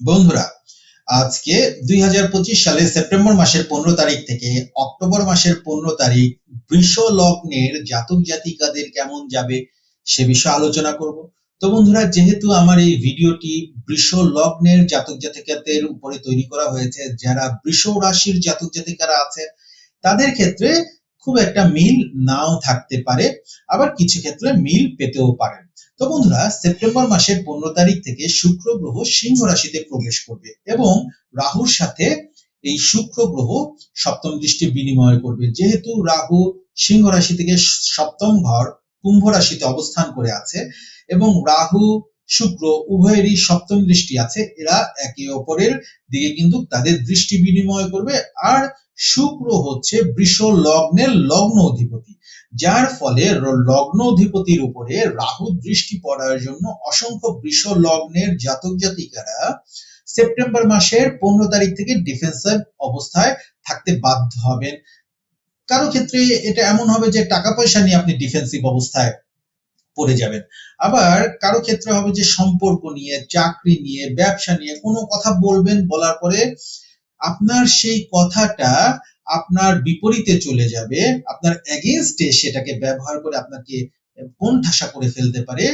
বন্ধুরা, আজকে দুই সালে সেপ্টেম্বর মাসের পনেরো তারিখ থেকে অক্টোবর মাসের পনেরো তারিখ বৃষ লগ্নের জাতক জাতিকাদের কেমন যাবে সে বিষয়ে আলোচনা করব। তো বন্ধুরা, যেহেতু আমার এই ভিডিওটি বৃষ লগ্নের জাতক জাতিকাদের উপরে তৈরি করা হয়েছে, যারা বৃষ রাশির জাতক জাতিকারা আছে, তাদের ক্ষেত্রে খুব একটা মিল নাও থাকতে পারে, আবার কিছু ক্ষেত্রে মিল পেতেও পারেন। তো বন্ধুরা, সেপ্টেম্বর মাসের পনেরো তারিখ থেকে শুক্র গ্রহ সিংহ রাশিতে প্রবেশ করবে এবং রাহুর সাথে এই শুক্র গ্রহ সপ্তম দৃষ্টি বিনিময় করবে। যেহেতু রাহু সিংহ রাশি থেকে সপ্তম ঘর কুম্ভ রাশিতে অবস্থান করে আছে এবং রাহু শুক্র উভয়েরই সপ্তম দৃষ্টি আছে, এরা একে অপরের দিকে কিন্তু তাদের দৃষ্টি বিনিময় করবে। আর শুক্র হচ্ছে বৃষ লগ্নের লগ্ন অধিপতি, যার ফলে লগ্ন অধিপতির উপরে রাহু দৃষ্টি পড়ার জন্য অসংখ্য বৃষ লগ্নের জাতক জাতিকারা সেপ্টেম্বর মাসের পনেরো তারিখ থেকে ডিফেন্সিভ অবস্থায় থাকতে বাধ্য হবেন। কারও ক্ষেত্রে এটা এমন হবে যে টাকা পয়সা নিয়ে আপনি ডিফেন্সিভ অবস্থায় পড়ে যাবেন। আবার কারও ক্ষেত্রে হবে যে সম্পর্ক নিয়ে, চাকরি নিয়ে, ব্যবসা নিয়ে কোনো কথা বলবেন, বলার পরে আপনার সেই কথাটা আপনার বিপরীতে চলে যাবে। আপনার এগেনস্টে সেটাকে ব্যবহার করে আপনাকে কোন ঠাসা করে ফেলতে পারে।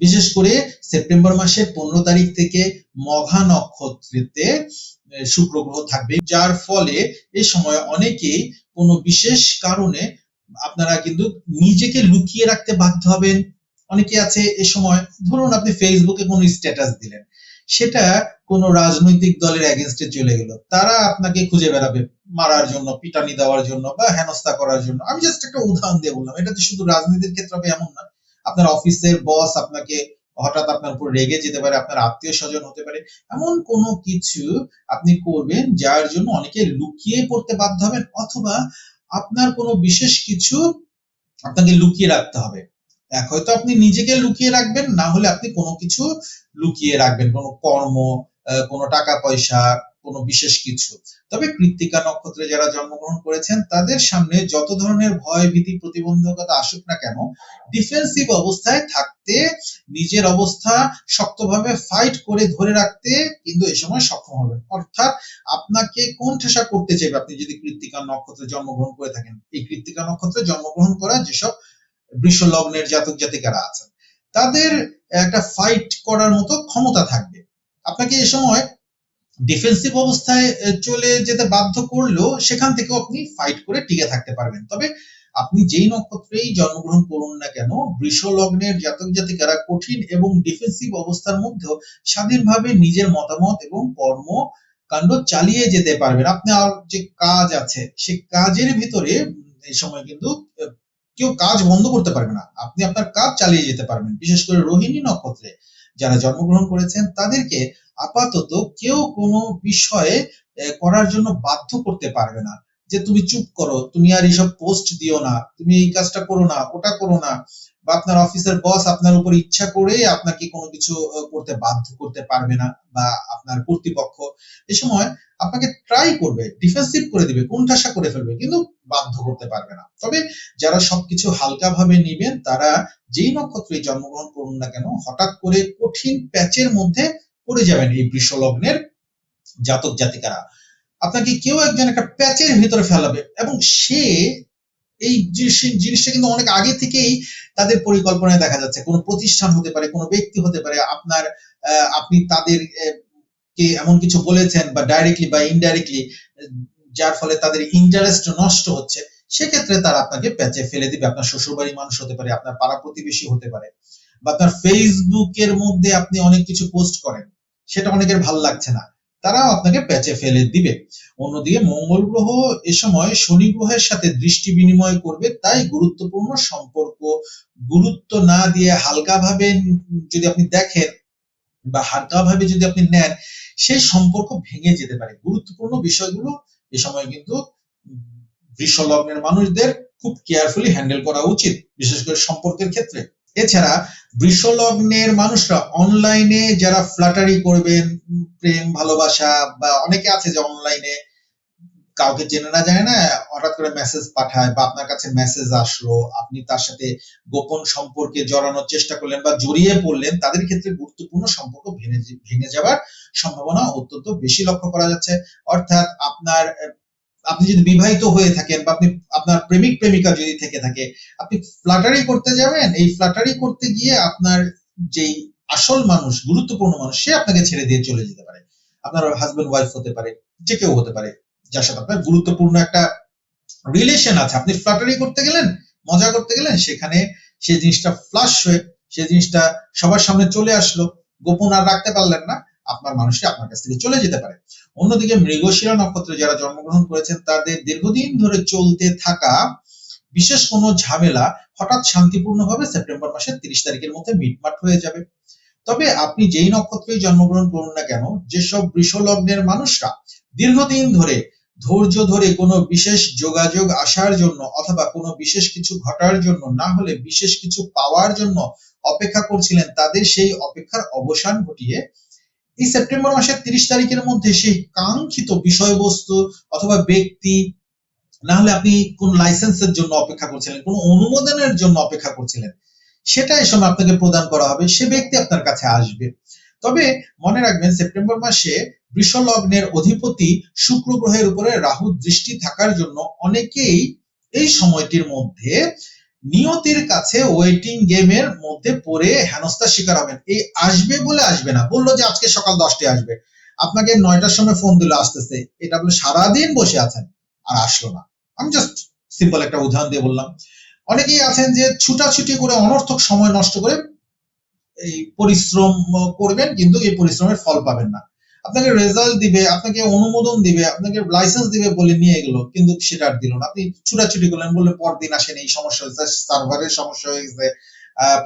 বিশেষ করে সেপ্টেম্বর মাসের পনেরো তারিখ থেকে মঘা নক্ষত্রেতে শুক্র গ্রহ থাকবে। যার ফলে এ সময় অনেকেই কোনো বিশেষ কারণে আপনারা কিন্তু নিজেকে লুকিয়ে রাখতে বাধ্য হবেন। অনেকে আছে এ সময়, ধরুন আপনি ফেসবুকে কোনো স্ট্যাটাস দিলেন, সেটা কোন রাজনৈতিক দলের এগেনস্টে চলে গেল। তারা আপনাকে খুঁজে বেড়াবে মারার জন্য, পিটানি দেওয়ার জন্য বা হেনস্থা করার জন্য। আমি জাস্ট একটা উদাহরণ দিয়ে বললাম, এটা তো শুধু রাজনীতির ক্ষেত্রে হবে এমন না। আপনার অফিসের বস আপনাকে হঠাৎ আপনার উপর রেগে যেতে পারে, আপনার আত্মীয় স্বজন হতে পারে। এমন কোনো কিছু আপনি করবেন যার জন্য অনেকে লুকিয়ে পড়তে বাধ্য হবেন, অথবা আপনার কোনো বিশেষ কিছু আপনাকে লুকিয়ে রাখতে হবে। এক হয়তো আপনি নিজেকে লুকিয়ে রাখবেন, না হলে আপনি কোনো কিছু লুকিয়ে রাখবেন, কোনো কর্ম কোনো টাকা পয়সা, কোনো বিশেষ কিছু। তবে কৃত্তিকা নক্ষত্রে যারা জন্মগ্রহণ করেছেন, তাদের সামনে যত ধরনের ভয়, ভীতি, প্রতিবন্ধকতা আসুক না কেন ডিফেন্সিভ অবস্থায় থাকতে, নিজের অবস্থা শক্তভাবে ফাইট করে ধরে রাখতে কিন্তু এই সময় সক্ষম হবেন। অর্থাৎ আপনাকে কোন ঠেসা করতে চাইবে আপনি যদি কৃত্তিকা নক্ষত্রে জন্মগ্রহণ করে থাকেন? এই কৃত্তিকা নক্ষত্রে জন্মগ্রহণ করা যেসব বৃষ লগ্নের জাতক জাতিকারা আছেন। তাদের একটা ফাইট করার মতো ক্ষমতা থাকবে। আপনাকে এ সময় ডিফেন্সিভ অবস্থায় চলে যেতে বাধ্য করলেও সেখান থেকেও আপনি ফাইট করে টিকে থাকতে পারবেন। তবে আপনি যেই নক্ষত্রেই জন্মগ্রহণ করুন না কেন বৃষ লগ্নের জাতক জাতিকারা কঠিন এবং ডিফেন্সিভ অবস্থার মধ্যেও স্বাধীনভাবে নিজের মতামত এবং কর্ম কাণ্ড চালিয়ে যেতে পারবেন। আপনার যে কাজ আছে, সে কাজের ভিতরে এই সময় কিন্তু কেউ কাজ বন্ধ করতে পারবে না। আপনি আপনার কাজ চালিয়ে যেতে পারবেন, বিশেষ করে রোহিণী নক্ষত্রে। যারা জন্মগ্রহণ করেছেন, তাদেরকে আপাতত কেউ কোনো বিষয়ে করার জন্য বাধ্য করতে পারবে না। যে তুমি চুপ করো, তুমি আর এইসব পোস্ট দিও না, তুমি এই কাজটা করো না, ওটা করো না। বা আপনার অফিসের বস আপনার উপর ইচ্ছা করে আপনাকে কোনো কিছু করতে বাধ্য, করতে পারবে না বা আপনার কর্তৃপক্ষ এ সময় আপনাকে ট্রাই করবে ডিফেন্সিভ করে দিবে কোনঠাসা করে ফেলবে, কিন্তু বাধ্য করতে পারবে না। তবে যারা সবকিছু হালকা ভাবে নিবেন, তারা যেই নক্ষত্রে জন্মগ্রহণ করুন না কেন, হঠাৎ করে কঠিন প্যাচের মধ্যে পড়ে যাবেন এই বৃষলগ্নের জাতক জাতিকারা। আপনাকে কেউ একজন একটা প্যাচের ভিতরে ফেলাবে এবং সে জিনিসটা কিন্তু অনেক আগে থেকেই তাদের পরিকল্পনায় দেখা যাচ্ছে। কোনো প্রতিষ্ঠান হতে পারে, কোনো ব্যক্তি হতে পারে, আপনার আপনি তাদের কে এমন কিছু বলেছেন বা ডাইরেক্টলি বা ইনডাইরেক্টলি যার ফলে তাদের ইন্টারেস্ট নষ্ট হচ্ছে, সেক্ষেত্রে তারা আপনাকে প্যাচে ফেলে দিবে। আপনার শ্বশুরবাড়ি মানুষ হতে পারে, আপনার পাড়া প্রতিবেশী হতে পারে বা আপনার ফেসবুকের মধ্যে আপনি অনেক কিছু পোস্ট করেন, সেটা অনেকের ভালো লাগছে না। তারাও আপনাকে প্যাচে ফেলে দিবে। অন্যদিকে মঙ্গল গ্রহ এ সময় শনি গ্রহের সাথে দৃষ্টি বিনিময় করবে, তাই গুরুত্বপূর্ণ সম্পর্ক। গুরুত্ব না দিয়ে হালকাভাবে যদি আপনি দেখেন বা হালকাভাবে যদি আপনি নেন সেই সম্পর্ক ভেঙে যেতে পারে। গুরুত্বপূর্ণ বিষয়গুলো এ সময় কিন্তু বৃষলগ্নের মানুষদের খুব কেয়ারফুলি হ্যান্ডেল করা উচিত, বিশেষ করে সম্পর্কের ক্ষেত্রে। এছাড়া বৃষলগ্নের মানুষরা অনলাইনে যারা ফ্লাটারি করবেন, প্রেম, ভালোবাসা বা অনেকে আছে যে অনলাইনে কাউকে চেনে না যায় না, হঠাৎ করে মেসেজ পাঠায় বা আপনার কাছে মেসেজ আসলো, আপনি তার সাথে গোপন সম্পর্কে জড়ানোর চেষ্টা করলেন বা জড়িয়ে পড়লেন, তাদের ক্ষেত্রে গুরুত্বপূর্ণ সম্পর্ক ভেঙে ভেঙে যাওয়ার সম্ভাবনা অত্যন্ত বেশি লক্ষ্য করা যাচ্ছে। অর্থাৎ আপনার আপনি যদি বিবাহিত হয়ে থাকেন বা আপনি আপনার প্রেমিক, প্রেমিকা যদি থেকে থাকে, আপনি ফ্লাটারি করতে যাবেন। এই ফ্লাটারি করতে গিয়ে আপনার যেই আসল মানুষ, গুরুত্বপূর্ণ মানুষ, সে আপনাকে ছেড়ে দিয়ে চলে যেতে পারে। আপনার হাজবেন্ড ওয়াইফ হতে পারে, যে কেউ হতে পারে, যার সাথে আপনার গুরুত্বপূর্ণ একটা রিলেশন আছে। আপনি ফ্লাটারি করতে গেলেন, মজা করতে গেলেন, সেখানে সে জিনিসটা ফ্লাশ হয়ে, সে জিনিসটা সবার সামনে চলে আসলো। গোপন আর রাখতে পারলেন না। আপনার মানুষটি আপনার কাছ থেকে চলে যেতে পারে। অন্যদিকে মৃগশিরা নক্ষত্রে যারা জন্মগ্রহণ করেছেন, তাদের দীর্ঘদিন ধরে চলতে থাকা বিশেষ কোনো ঝামেলা হঠাৎ শান্তিপূর্ণভাবে সেপ্টেম্বর মাসের তিরিশ তারিখের মধ্যে মিটমাট হয়ে যাবে। তবে আপনি যেই নক্ষত্রেই জন্মগ্রহণ করুন না কেন, যেসব বৃষ লগ্নের মানুষরা দীর্ঘদিন ধরে, ধৈর্য ধরে কোনো বিশেষ যোগাযোগ আসার জন্য অথবা কোনো বিশেষ কিছু ঘটার জন্য, না হলে বিশেষ কিছু পাওয়ার জন্য অপেক্ষা করছিলেন, তাদের সেই অপেক্ষার অবসান ঘটিয়ে এই সেপ্টেম্বর মাসের তিরিশ তারিখের মধ্যে সেই কাঙ্ক্ষিত বিষয়বস্তু অথবা ব্যক্তি, না হলে আপনি কোন লাইসেন্সের জন্য অপেক্ষা করছিলেন, কোন অনুমোদনের জন্য অপেক্ষা করছিলেন, সেটা সময় আপনাকে প্রদান করা হবে, সে ব্যক্তি আপনার কাছে আসবে। তবে মনে রাখবেন, সেপ্টেম্বর মাসে বৃষ লগ্নের অধিপতি শুক্র গ্রহের উপরে রাহু দৃষ্টি থাকার জন্য অনেকেই এই সময়টির মধ্যে নিয়তির কাছে ওয়েটিং গেমের মধ্যে পড়ে হেনস্থার শিকার হবেন। এই আসবে বলে আসবে না। বলল যে আজকে সকাল দশটায় আসবে। আপনাকে নয়টার সময় ফোন দিলে আসতেছে। এটা বলে সারাদিন বসে আছেন আর আসলো না। আমি জাস্ট সিম্পল একটা উদাহরণ দিয়ে বললাম। অনেকেই আছেন যে ছুটাছুটি করে, অনর্থক সময় নষ্ট করে এই পরিশ্রম করবেন, কিন্তু এই পরিশ্রমের ফল পাবেন না। আপনাকে রেজাল্ট দিবে, আপনাকে অনুমোদন দিবে, আপনাকে লাইসেন্স দিবে বলে নিয়ে এগুলো কিন্তু সেটা আর দিল না। আপনি ছুটাছুটি করলেন বললে পরদিন আসেন এই সমস্যা হয়েছে সার্ভারের সমস্যা হয়েছে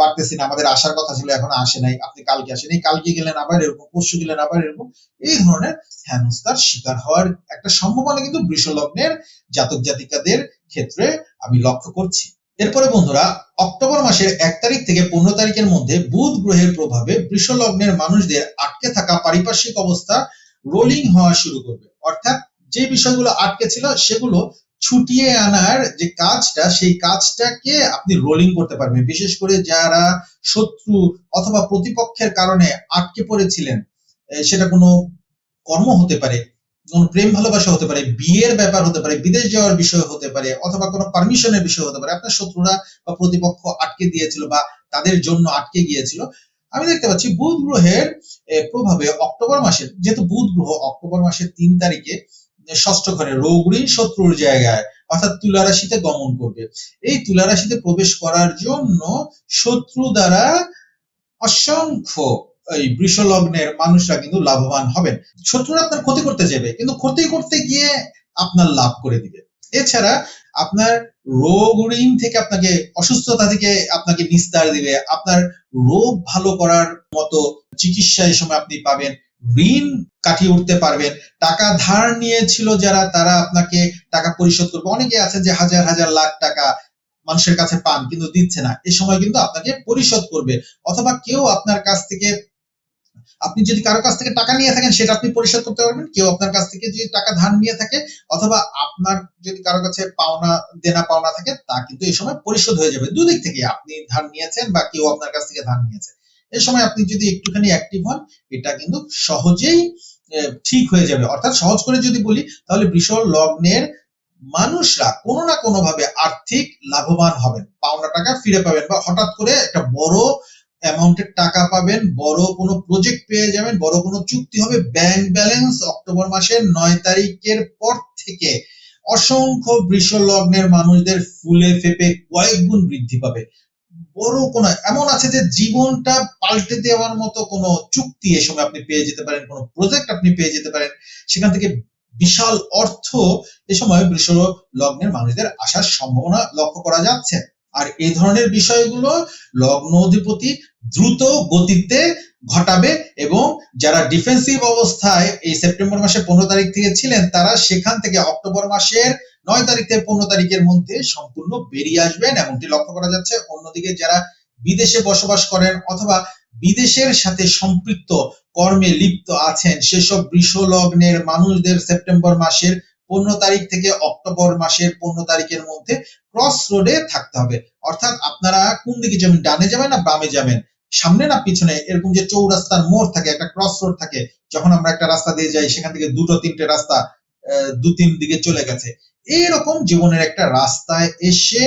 পারতেছি না, আমাদের আসার কথা ছিল, এখন আসে নাই, আপনি কালকে আসেন এই কালকে গেলেন আবার এরকম, পরশু গেলেন আবার এরকম, এই ধরনের হেনস্থার শিকার হওয়ার একটা সম্ভাবনা কিন্তু বৃষ লগ্নের জাতক জাতিকাদের ক্ষেত্রে আমি লক্ষ্য করছি। এরপরে বন্ধুরা, অক্টোবর মাসের এক তারিখ থেকে পনেরো তারিখের মধ্যে বুধ গ্রহের প্রভাবে বৃষ লগ্নের মানুষদের আটকে থাকা পারিপার্শ্বিক অবস্থা রোলিং হওয়া শুরু করবে। অর্থাৎ যে বিষয়গুলো আটকে ছিল, সেগুলো ছুটিয়ে আনার যে কাজটা, সেই কাজটাকে আপনি রোলিং করতে পারবেন। বিশেষ করে যারা শত্রু অথবা প্রতিপক্ষের কারণে আটকে পড়েছিলেন সেটা কোনো কর্ম হতে পারে। কোনো প্রেম ভালোবাসা হতে পারে, বিয়ের ব্যাপার হতে পারে, বিদেশ যাওয়ার বিষয় হতে পারে, অথবা কোনো পারমিশনের বিষয় হতে পারে, আপনার শত্রুরা বা প্রতিপক্ষ আটকে দিয়েছিল বা তাদের জন্য আটকে গিয়েছিল। আমি দেখতে পাচ্ছি বুধ গ্রহের প্রভাবে অক্টোবর মাসের, যেহেতু বুধ গ্রহ অক্টোবর মাসের তিন তারিখে ষষ্ঠ ঘরে রৌগ্রী শত্রুর জায়গায়, অর্থাৎ তুলা রাশিতে গমন করবে। এই তুলা রাশিতে প্রবেশ করার জন্য শত্রু দ্বারা অসংখ্য এই বৃষ লগ্নের মানুষরা কিন্তু লাভবান হবেন। শত্রুরা আপনার ক্ষতি করতে যাবে, কিন্তু ক্ষতি করতে গিয়ে আপনার লাভ করে দিবে। এছাড়া আপনার রোগ ঋণ থেকে আপনাকে, অসুস্থতা থেকে আপনাকে নিস্তার দিবে। আপনার রোগ ভালো করার মতো চিকিৎসা এই সময় আপনি পাবেন। ঋণ কাটিয়ে উঠতে পারবেন। টাকা ধার নিয়েছিল যারা, তারা আপনাকে টাকা পরিশোধ করবে। অনেকে আছে যে হাজার হাজার লাখ টাকা মানুষের কাছে পান, কিন্তু দিচ্ছে না। এ সময় কিন্তু আপনাকে পরিশোধ করবে। অথবা কেউ আপনার কাছ থেকে আপনি যদি কারও কাছ থেকে টাকা নিয়ে থাকেন, সেটা আপনি পরিশোধ করতে পারবেন। কেউ আপনার কাছ থেকে যদি টাকা ধার নিয়ে থাকে, অথবা আপনার যদি কারও কাছে পাওনা, দেনা পাওনা থাকে, তা কিন্তু এই সময় পরিশোধ হয়ে যাবে। দুদিক থেকে আপনি ধার নিয়েছেন বা কেউ আপনার কাছ থেকে ধার নিয়েছে। এই সময় আপনি যদি একটুখানি অ্যাক্টিভ হন, এটা কিন্তু সহজেই ঠিক হয়ে যাবে। অর্থাৎ সহজ করে যদি বলি, তাহলে বৃষ লগ্নের মানুষরা কোনো না কোনো ভাবে আর্থিক লাভবান হবেন। পাওনা টাকা ফিরে পাবেন বা হঠাৎ করে একটা বড় অ্যামাউন্টের টাকা পাবেন, বড় কোনো প্রজেক্ট পেয়ে যাবেন, বড় কোনো চুক্তি হবে ব্যাংক ব্যালেন্স অক্টোবর মাসের নয় তারিখের পর থেকে অসংখ্য বৃষ লগ্নের মানুষদের ফুলে ফেপে কয়েক গুণ বৃদ্ধি পাবে। বড় কোনো, এমন আছে যে জীবনটা পাল্টে দেওয়ার মতো কোনো চুক্তি এ সময় আপনি পেয়ে যেতে পারেন, কোনো প্রজেক্ট আপনি পেয়ে যেতে পারেন। সেখান থেকে বিশাল অর্থ এ সময় বৃষ লগ্নের মানুষদের আসার সম্ভাবনা লক্ষ্য করা যাচ্ছে। আর এই ধরনের বিষয়গুলো লগ্ন অধিপতি দ্রুত গতিতে ঘটাবে এবং যারা ডিফেন্সিভ অবস্থায় এই সেপ্টেম্বর মাসের পনেরো তারিখ থেকে ছিলেন, তারা সেখান থেকে অক্টোবর মাসের নয় তারিখ থেকে পনেরো তারিখের মধ্যে সম্পূর্ণ বেরিয়ে আসবেন। এমনটি লক্ষ্য করা যাচ্ছে। অন্যদিকে যারা বিদেশে বসবাস করেন অথবা বিদেশের সাথে সম্পৃক্ত কর্মে লিপ্ত আছেন, সেসব বৃষ লগ্নের মানুষদের সেপ্টেম্বর মাসের পনেরো তারিখ থেকে অক্টোবর মাসের পনেরো তারিখের মধ্যে ক্রস রোডে থাকতে হবে। অর্থাৎ আপনারা কোন দিকে যাবেন? ডানে যাবেন না বামে যাবেন? সামনে না পিছনে? এরকম যে চৌরাস্তার মোড় থাকে, একটা ক্রস রোড থাকে, যখন আমরা একটা রাস্তা দিয়ে যাই, সেখান থেকে দুটো, তিনটে রাস্তা দু, তিন দিকে চলে গেছে। এইরকম জীবনের একটা রাস্তায় এসে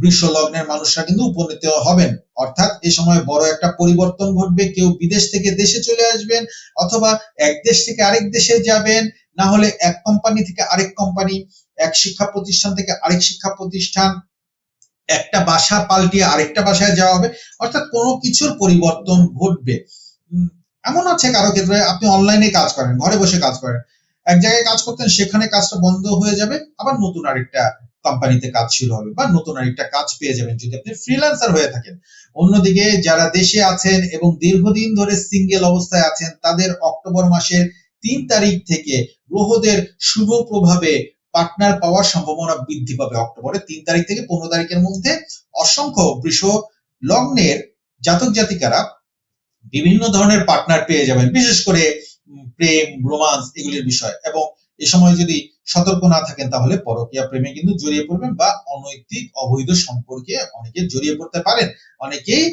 বৃষ লগ্নের মানুষরা কিন্তু উপনীত হবেন। অর্থাৎ এ সময় বড় একটা পরিবর্তন ঘটবে। কেউ বিদেশ থেকে দেশে চলে আসবেন, অথবা এক দেশ থেকে আরেক দেশে যাবেন। না হলে এক কোম্পানি থেকে আরেক কোম্পানি এক শিক্ষা প্রতিষ্ঠান থেকে আরেক শিক্ষা প্রতিষ্ঠান, একটা বাসা পাল্টিয়ে আরেকটা বাসায় যাওয়া হবে, অর্থাৎ কোনো কিছুর পরিবর্তন ঘটবে। এমন আছে কারও ক্ষেত্রে, আপনি অনলাইনে কাজ করেন, ঘরে বসে কাজ করেন। এক জায়গায় কাজ করতেন, সেখানে কাজটা বন্ধ হয়ে যাবে, আবার নতুন আরেকটা কোম্পানিতে কাজ শুরু হবে, বা নতুন আরেকটা কাজ পেয়ে যাবেন। যদি আপনি ফ্রিল্যান্সার হয়ে থাকেন, অন্যদিকে যারা দেশে আছেন এবং দীর্ঘদিন ধরে সিঙ্গেল অবস্থায় আছেন, তাদের অক্টোবর মাসের তিন তারিখ থেকে গ্রহদের শুভ প্রভাবে পার্টনার পাওয়ার সম্ভাবনা বৃদ্ধি পাবে অক্টোবরের তিন তারিখ থেকে পনেরো তারিখের মধ্যে। অসংখ্য বৃষ লগ্নের জাতক জাতিকারা বিভিন্ন ধরনের পার্টনার পেয়ে যাবেন, বিশেষ করে প্রেম রোমান্স এগুলির বিষয়। এবং এ সময় যদি সতর্ক না থাকেন তাহলে পরকীয়া প্রেমে কিন্তু জড়িয়ে পড়বেন বা অনৈতিক, অবৈধ সম্পর্কে অনেকে জড়িয়ে পড়তে পারেন। অনেকেই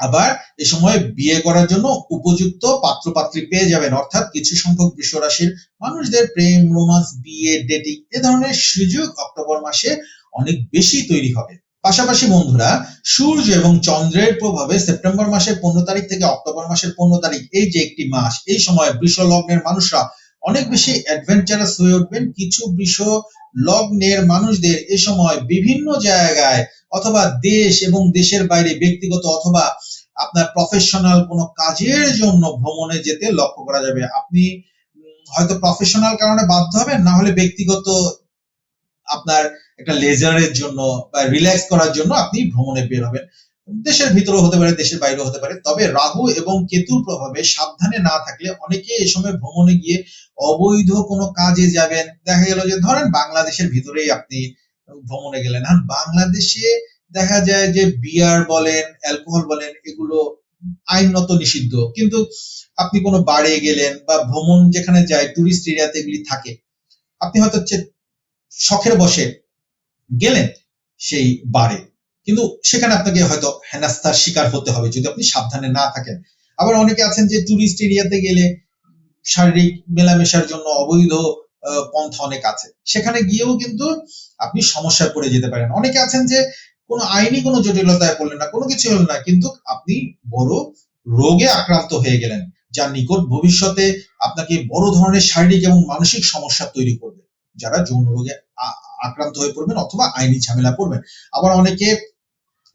আবার এ সময় বিয়ে করার জন্য উপযুক্ত পাত্র পাত্রী পেয়ে যাবেন। অর্থাৎ কিছু সংখ্যক বৃষ রাশির মানুষদের প্রেম, রোমান্স, বিয়ে ডেটিং এ ধরনের সুযোগ অক্টোবর মাসে অনেক বেশি তৈরি হবে। পাশাপাশি বন্ধুরা, সূর্য এবং চন্দ্রের প্রভাবে সেপ্টেম্বর মাসের পনেরো তারিখ থেকে অক্টোবর মাসের পনেরো তারিখ, এই যে একটি মাস, এই সময় বৃষ লগ্নের মানুষরা অনেক বেশি অ্যাডভেঞ্চারাস হয়ে উঠবেন। কিছু বৃষ লগ্নের মানুষদের এ সময় বিভিন্ন জায়গায় অথবা দেশ এবং দেশের বাইরে ব্যক্তিগত অথবা আপনার প্রফেশনাল কোনো কাজের জন্য ভ্রমণে যেতে লক্ষ্য করা যাবে। আপনি হয়তো প্রফেশনাল কারণে বাধ্য হবেন, না হলে ব্যক্তিগত আপনার একটা লেজারের জন্য বা রিল্যাক্স করার জন্য আপনি ভ্রমণে বের হবেন। দেশের ভিতরেও হতে পারে, দেশের বাইরেও হতে পারে। তবে রাহু এবং কেতুর প্রভাবে সাবধানে না থাকলে অনেকে এই সময় ভ্রমণে গিয়ে অবৈধ কোনো কাজে যাবেন। দেখা গেল যে, ধরেন বাংলাদেশের ভিতরেই আপনি ভ্রমণে গেলেন। আর বাংলাদেশে দেখা যায় যে, বিয়ার বলেন, অ্যালকোহল বলেন, এগুলো আইনত নিষিদ্ধ। কিন্তু আপনি কোনো বারে গেলেন বা ভ্রমণ যেখানে যায় টুরিস্ট এরিয়াতে এগুলি থাকে, আপনি হয়তো শখের বসে গেলেন সেই বারে। কিন্তু সেখানে আপনাকে হয়তো হেনাস্তার শিকার হতে হবে যদি আপনি সাবধানে না থাকেন। আবার অনেকে আছেন যে টুরিস্ট এরিয়াতে গেলে শারীরিক মেলামেশার জন্য অবৈধ পন্থা অনেক আছে। সেখানে গিয়েও কিন্তু আপনি সমস্যায় পড়ে যেতে পারেন। অনেকে আছেন যে কোনো আইনি কোনো জটিলতায় পড়লেন না, কোনো কিছু হলো না, কিন্তু আপনি বড় রোগে আক্রান্ত হয়ে গেলেন যা নিকট ভবিষ্যতে আপনাকে বড় ধরনের শারীরিক এবং মানসিক সমস্যা তৈরি করবে। যারা যৌন রোগে আক্রান্ত হয়ে পড়বেন অথবা আইনি ঝামেলা পড়বেন। আবার অনেকে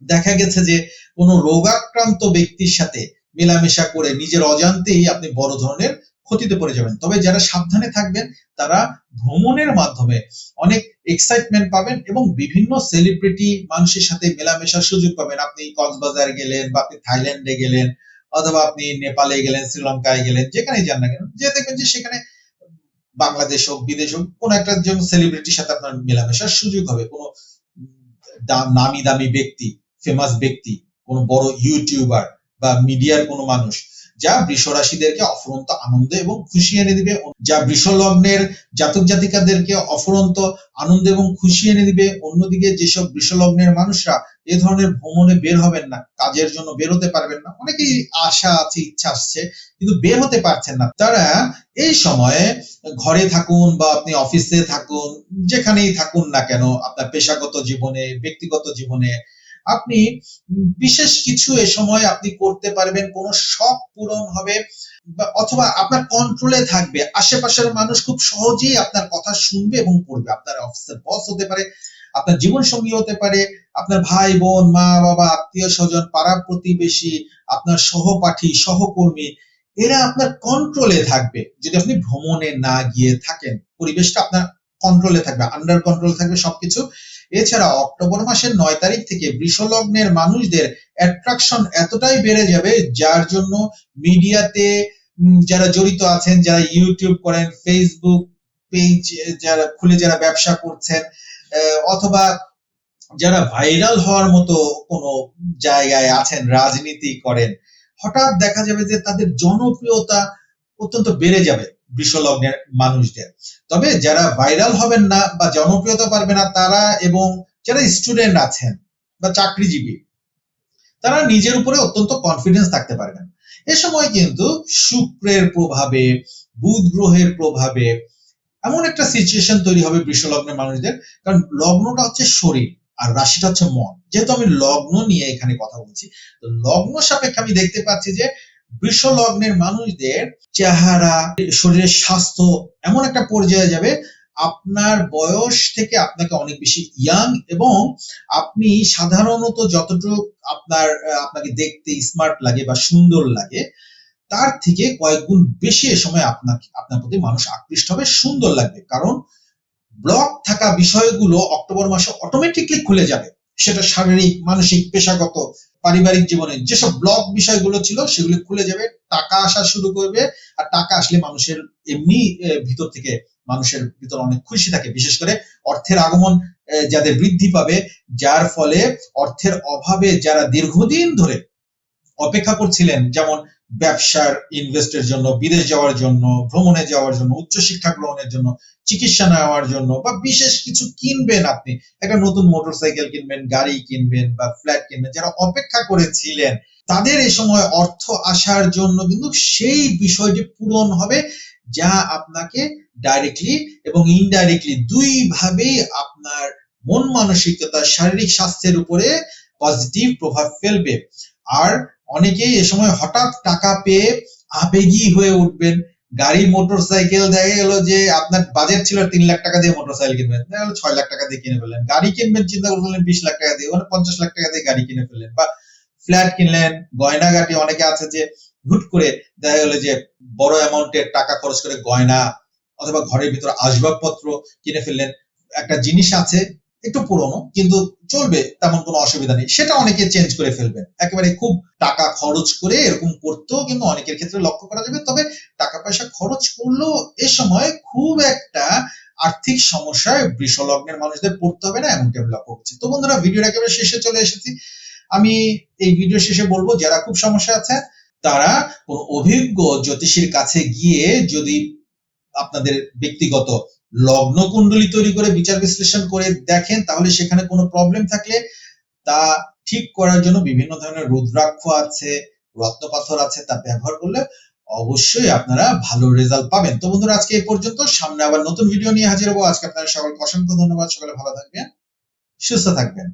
দেখা গেছে যে কোনো রোগাক্রান্ত ব্যক্তির সাথে মেলামেশা করে নিজের অজান্তেই আপনি বড় ধরনের ক্ষতিতে পড়ে যাবেন। তবে যারা সাবধানে থাকবেন, তারা ভ্রমণের মাধ্যমে অনেক এক্সাইটমেন্ট পাবেন এবং বিভিন্ন সেলিব্রিটি মানুষের সাথে মেলামেশার সুযোগ পাবেন। আপনি কক্সবাজার গেলেন বা আপনি থাইল্যান্ডে গেলেন অথবা আপনি নেপালে গেলেন, শ্রীলঙ্কায় গেলেন, যেখানেই যান না কেন, যে দেখবেন যে সেখানে বাংলাদেশ হোক, বিদেশ হোক, কোন একটা জন সেলিব্রিটির সাথে আপনার মেলামেশার সুযোগ হবে। কোনো নামি দামি ব্যক্তি ফেমাস ব্যক্তি, কোনো বড় ইউটিউবার বা মিডিয়ার কোনো মানুষ, যা বৃষ রাশিদেরকে অফুরন্ত আনন্দ এবং খুশি এনে দিবে, যা বৃষলগ্নের জাতক জাতিকাদেরকে অফুরন্ত আনন্দ এবং খুশি এনে দিবে। অন্যদিকে যেসব বৃষ লগ্নের মানুষরা এ ধরনের ভ্রমণে বের হবেন না, কাজের জন্য বের হতে পারবেন না, অনেকেই আশা আছে, ইচ্ছা আসছে, কিন্তু বের হতে পারছেন না। তারা এই সময়ে ঘরে থাকুন বা আপনি অফিসে থাকুন, যেখানেই থাকুন না কেন, আপনার পেশাগত জীবনে, ব্যক্তিগত জীবনে আপনি বিশেষ কিছু এ সময় আপনি করতে পারবেন, কোনো শখ পূরণ হবে অথবা আপনার কন্ট্রোলে থাকবে। আশেপাশের মানুষ খুব সহজেই আপনার কথা শুনবে এবং করবে আপনার অফিসের বস হতে পারে, আপনার জীবন সঙ্গী হতে পারে, আপনার ভাই, বোন, মা, বাবা, আত্মীয় স্বজন, পাড়া প্রতিবেশী, আপনার সহপাঠী, সহকর্মী, এরা আপনার কন্ট্রোলে থাকবে। যদি আপনি ভ্রমণে না গিয়ে থাকেন, পরিবেশটা আপনার কন্ট্রোলে থাকবে আন্ডার কন্ট্রোল থাকবে সবকিছু। এছাড়া অক্টোবর মাসের নয় তারিখ থেকে বৃষলগ্নের মানুষদের অ্যাট্রাকশন এতটাই বেড়ে যাবে, যার জন্য মিডিয়াতে যারা জড়িত আছেন, যারা ইউটিউব করেন ফেসবুক পেজ যারা, খুলে যারা ব্যবসা করছেন অথবা যারা ভাইরাল হওয়ার মতো কোনো জায়গায় আছেন, রাজনীতি করেন, হঠাৎ দেখা যাবে যে তাদের জনপ্রিয়তা অত্যন্ত বেড়ে যাবে বৃষ লগ্নের মানুষদের। তবে যারা ভাইরাল হবেন না বা জনপ্রিয়তা পারবে না, তারা এবং যারা স্টুডেন্ট আছেন বা চাকরিজীবী, তারা নিজের উপরে অত্যন্ত কনফিডেন্স থাকতে পারবেন এ সময় কিন্তু শুক্রের প্রভাবে বুধ গ্রহের প্রভাবে এমন একটা সিচুয়েশন তৈরি হবে বৃষ লগ্নের মানুষদের। কারণ লগ্নটা হচ্ছে শরীর আর রাশিটা হচ্ছে মন। যেহেতু আমি লগ্ন নিয়ে এখানে কথা বলছি, তো লগ্ন সাপেক্ষে আমি দেখতে পাচ্ছি যে বৃষ লগ্নের মানুষদের চেহারা, শরীরের স্বাস্থ্য এমন একটা পর্যায়ে যাবে, আপনার বয়স থেকে আপনাকে অনেক বেশি ইয়াং এবং আপনি সাধারণত যতটুকু আপনার আপনাকে দেখতে স্মার্ট লাগে বা সুন্দর লাগে, তার থেকে কয়েক গুণ বেশি এ সময় আপনাকে, আপনার প্রতি মানুষ আকৃষ্ট হবে, সুন্দর লাগবে। কারণ ব্লক থাকা বিষয়গুলো অক্টোবর মাসে অটোমেটিকলি খুলে যাবে। সেটা শারীরিক, মানসিক, পেশাগত পারিবারিক জীবনে যেসব ব্লক বিষয়গুলো ছিল সেগুলো খুলে যাবে, টাকা আসা শুরু করবে আর টাকা আসলে মানুষের এমনি ভিতর থেকে মানুষের ভিতর অনেক খুশি থাকে। বিশেষ করে অর্থের আগমন যাদের বৃদ্ধি পাবে, যার ফলে অর্থের অভাবে যারা দীর্ঘদিন ধরে অপেক্ষা করছিলেন, যেমন ব্যবসার ইনভেস্টের জন্য, বিদেশ যাওয়ার জন্য, ভ্রমণে যাওয়ার জন্য, উচ্চশিক্ষা গ্রহণের জন্য, চিকিৎসা নেওয়ার জন্য বা বিশেষ কিছু কিনবেন আপনি। একটা নতুন মোটরসাইকেল কিনবেন, গাড়ি কিনবেন বা ফ্ল্যাট কিনবেন, যারা অপেক্ষা করেছিলেন, তাদের এই সময় অর্থ আসার জন্য কিন্তু সেই বিষয়টি পূরণ হবে, যা আপনাকে ডাইরেক্টলি এবং ইনডাইরেক্টলি দুই ভাবেই আপনার মন মানসিকতা শারীরিক স্বাস্থ্যের উপরে পজিটিভ প্রভাব ফেলবে। আর অনেকেই এ সময় হঠাৎ টাকা পেয়ে আবেগী হয়ে উঠবেন। গাড়ি মোটর সাইকেল দেখা গেল যে আপনার বাজেট ছিল তিন লাখ টাকা দিয়ে মোটর সাইকেল কিনবেন, দেখা গেল ছয় লাখ টাকা দিয়ে কিনে ফেললেন। গাড়ি কিনবেন, চিন্তা করলেন বিশ লাখ টাকা দিয়ে মানে পঞ্চাশ লাখ টাকা দিয়ে গাড়ি কিনে ফেললেন বা ফ্ল্যাট কিনলেন, গয়নাগাটি অনেকে আছে যে হুট করে দেখা গেল যে বড় অ্যামাউন্টের টাকা খরচ করে গয়না অথবা ঘরের ভিতরে আসবাবপত্র কিনে ফেললেন। একটা জিনিস আছে একটু পুরনো, কিন্তু চলবে, তেমন কোনো অসুবিধা নেই। সেটা অনেকে চেঞ্জ করে ফেলবেন একেবারে খুব টাকা খরচ করে এরকম করতেও কিন্তু অনেকের ক্ষেত্রে লক্ষ্য করা যাবে, তবে টাকা পয়সা খরচ করলেও এ সময় খুব একটা আর্থিক সমস্যায় বৃষ লগ্নের মানুষদের পড়তে হবে না এমনটি আমি লক্ষ্য করছি। তো বন্ধুরা ভিডিওর একেবারে শেষে চলে এসেছি। আমি এই ভিডিও শেষে বলব, যারা খুব সমস্যা আছে তারা কোন অভিজ্ঞ জ্যোতিষীর কাছে গিয়ে যদি আপনাদের ব্যক্তিগত লগ্ন কুণ্ডলী তৈরি করে বিচার বিশ্লেষণ করে দেখেন, তাহলে সেখানে কোনো প্রবলেম থাকলে তা ঠিক করার জন্য বিভিন্ন ধরনের রুদ্রাক্ষ আছে, রত্নপাথর আছে, তা ব্যবহার করলে অবশ্যই আপনারা ভালো রেজাল্ট পাবেন। তো বন্ধুরা, আজকে এই পর্যন্ত। সামনে আবার নতুন ভিডিও নিয়ে হাজির হব। আজকে আপনারা সকলকে অসংখ্য ধন্যবাদ। সকালে ভালো থাকবেন, সুস্থ থাকবেন।